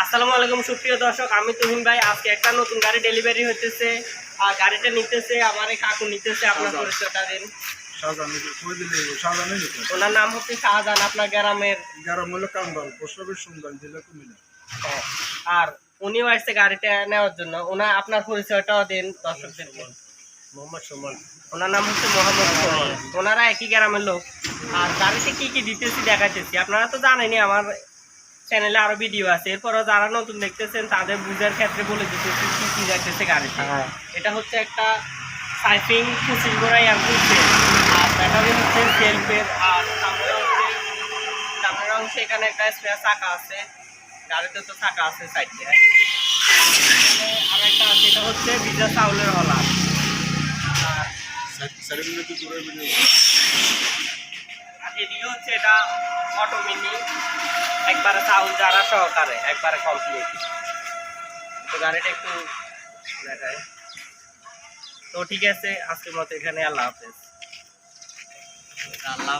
আসসালামু আলাইকুম সুপ্রিয় দর্শক। আমি তুহিন ভাই আজকে একটা নতুন গাড়ি ডেলিভারি হতেছে আর গাড়িটা নিতেছে আমার এই কাকু নিতেছে আপনার পরিচয়টা দিন। ওনার নাম হচ্ছে শাহজাহান আপনার গ্রামের। গ্রাম হলো সুন্দর জেলা কুমিল্লা। আর উনিও আসছে গাড়িটা নেওয়ার জন্য। ওনা আপনার পরিচয়টাও দিন দর্শকদেরকে। মোহাম্মদ সুমন। ওনার নাম হচ্ছে মোহাম্মদ সুমন। ওনারা একই গ্রামের লোক। আর গাড়িতে কি কি দিতেছি দেখাইতেছি। আপনারা তো জানেনই আমার চ্যানেলে আরও ভিডিও আছে। এরপরও যারা নতুন দেখতেছেন তাদের বুঝার ক্ষেত্রে বলে দিতেছি কি কি দেখতেছে গাড়িতে এটা হচ্ছে একটা সাইফিং পঁচিশ গোড়াই আর ঘুরছে। আর ব্যাটারি হচ্ছে সেলফের আর সামনের অংশে এখানে একটা স্পেয়ার চাকা আছে। গাড়িতে তো চাকা আছে সাইডে। আর একটা আছে এটা হচ্ছে বিজা চাউলের হলা। আর এদিকে হচ্ছে এটা অটো মিনি একবারে চাউল যারা সহকারে, একবারে কমপ্লিট তো গাড়িটা একটু তো ঠিক আছে, আজকের মতো এখানে আল্লাহ হাফেজ। আল্লাহ